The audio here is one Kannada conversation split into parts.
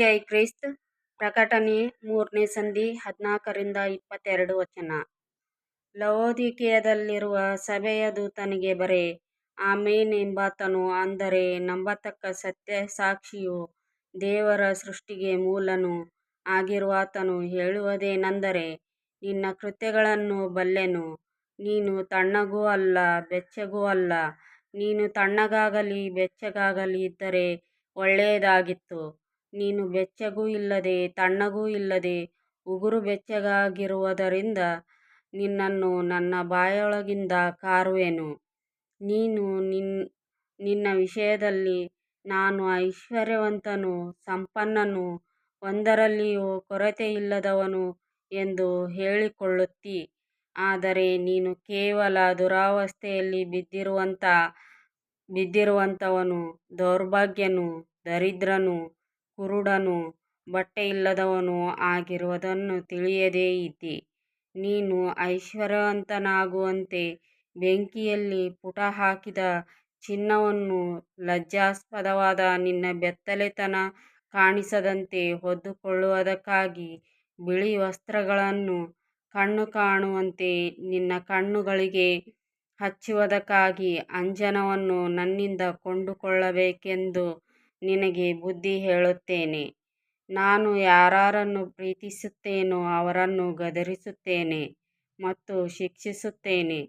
ಜೈ ಕ್ರಿಸ್ತ್ ಪ್ರಕಟಣೆ ಮೂರನೇ ಸಂಧಿ ಹದಿನಾಲ್ಕರಿಂದ ಇಪ್ಪತ್ತೆರಡು ವಚನ ಲವೋದಿಕೆಯದಲ್ಲಿರುವ ಸಭೆಯ ದೂತನಿಗೆ ಬರೆ ಆಮೇನ್ ಎಂಬಾತನು ಅಂದರೆ ನಂಬತಕ್ಕ ಸತ್ಯ ಸಾಕ್ಷಿಯು ದೇವರ ಸೃಷ್ಟಿಗೆ ಮೂಲನು ಆಗಿರುವಾತನು ಹೇಳುವುದೇನೆಂದರೆ, ನಿನ್ನ ಕೃತ್ಯಗಳನ್ನು ಬಲ್ಲೆನು, ನೀನು ತಣ್ಣಗೂ ಅಲ್ಲ ಬೆಚ್ಚಗೂ ಅಲ್ಲ. ನೀನು ತಣ್ಣಗಾಗಲಿ ಬೆಚ್ಚಗಾಗಲಿ ಇದ್ದರೆ ಒಳ್ಳೆಯದಾಗಿತ್ತು. ನೀನು ಬೆಚ್ಚಗೂ ಇಲ್ಲದೆ ತಣ್ಣಗೂ ಇಲ್ಲದೆ ಉಗುರು ಬೆಚ್ಚಗಾಗಿರುವುದರಿಂದ ನಿನ್ನನ್ನು ನನ್ನ ಬಾಯೊಳಗಿಂದ ಕಾರುವೆನು. ನೀನು ನಿನ್ನ ವಿಷಯದಲ್ಲಿ ನಾನು ಐಶ್ವರ್ಯವಂತನು, ಸಂಪನ್ನನು, ಒಂದರಲ್ಲಿಯೂ ಕೊರತೆಯಿಲ್ಲದವನು ಎಂದು ಹೇಳಿಕೊಳ್ಳುತ್ತಿ ಆದರೆ ನೀನು ಕೇವಲ ದುರಾವಸ್ಥೆಯಲ್ಲಿ ಬಿದ್ದಿರುವಂಥ, ಬಿದ್ದಿರುವಂಥವನು, ದೌರ್ಭಾಗ್ಯನು, ದರಿದ್ರನೂ ಕುರುಡನೂ ಬಟ್ಟೆಯಿಲ್ಲದವನೂ ಆಗಿರುವುದನ್ನು ತಿಳಿಯದೇ ಇದ್ದಿ. ನೀನು ಐಶ್ವರ್ಯವಂತನಾಗುವಂತೆ ಬೆಂಕಿಯಲ್ಲಿ ಪುಟ ಹಾಕಿದ ಚಿನ್ನವನ್ನು ಲಜ್ಜಾಸ್ಪದವಾದ ನಿನ್ನ ಬೆತ್ತಲೆತನ ಕಾಣಿಸದಂತೆ ಹೊದ್ದುಕೊಳ್ಳುವುದಕ್ಕಾಗಿ ಬಿಳಿ ವಸ್ತ್ರಗಳನ್ನು ಕಣ್ಣು ಕಾಣುವಂತೆ ನಿನ್ನ ಕಣ್ಣುಗಳಿಗೆ ಹಚ್ಚುವುದಕ್ಕಾಗಿ ಅಂಜನವನ್ನು ನನ್ನಿಂದ ಕೊಂಡುಕೊಳ್ಳಬೇಕೆಂದು ನಿನಗೆ ಬುದ್ಧಿ ಹೇಳುತ್ತೇನೆ. ನಾನು ಯಾರಾರನ್ನು ಪ್ರೀತಿಸುತ್ತೇನೋ ಅವರನ್ನು ಗದರಿಸುತ್ತೇನೆ ಮತ್ತು ಶಿಕ್ಷಿಸುತ್ತೇನೆ.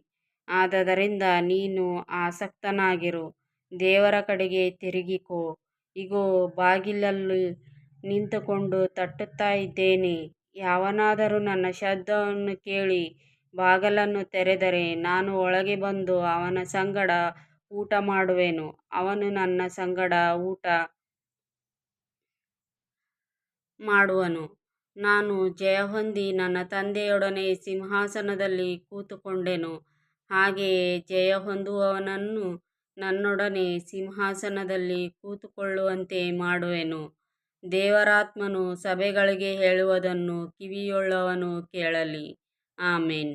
ಆದದರಿಂದ ನೀನು ಆಸಕ್ತನಾಗಿರು, ದೇವರ ಕಡೆಗೆ ತಿರುಗಿಕೋ. ಇಗೋ, ಬಾಗಿಲಲ್ಲಿ ನಿಂತುಕೊಂಡು ತಟ್ಟುತ್ತಾ ಇದ್ದೇನೆ. ಯಾವನಾದರೂ ನನ್ನ ಶಬ್ದವನ್ನು ಕೇಳಿ ಬಾಗಿಲನ್ನು ತೆರೆದರೆ ನಾನು ಒಳಗೆ ಬಂದು ಅವನ ಸಂಗಡ ಊಟಮಾಡುವೆನು, ಅವನು ನನ್ನ ಸಂಗಡ ಊಟ ಮಾಡುವನು. ನಾನು ಜಯಹೊಂದಿ ನನ್ನ ತಂದೆಯೊಡನೆ ಸಿಂಹಾಸನದಲ್ಲಿ ಕೂತುಕೊಂಡೆನು ಹಾಗೆಯೇ ಜಯ ಹೊಂದುವವನನ್ನು ನನ್ನೊಡನೆ ಸಿಂಹಾಸನದಲ್ಲಿ ಕೂತುಕೊಳ್ಳುವಂತೆ ಮಾಡುವೆನು. ದೇವರಾತ್ಮನು ಸಭೆಗಳಿಗೆ ಹೇಳುವುದನ್ನು ಕಿವಿಯುಳ್ಳವನು ಕೇಳಲಿ. ಆಮೆನ್.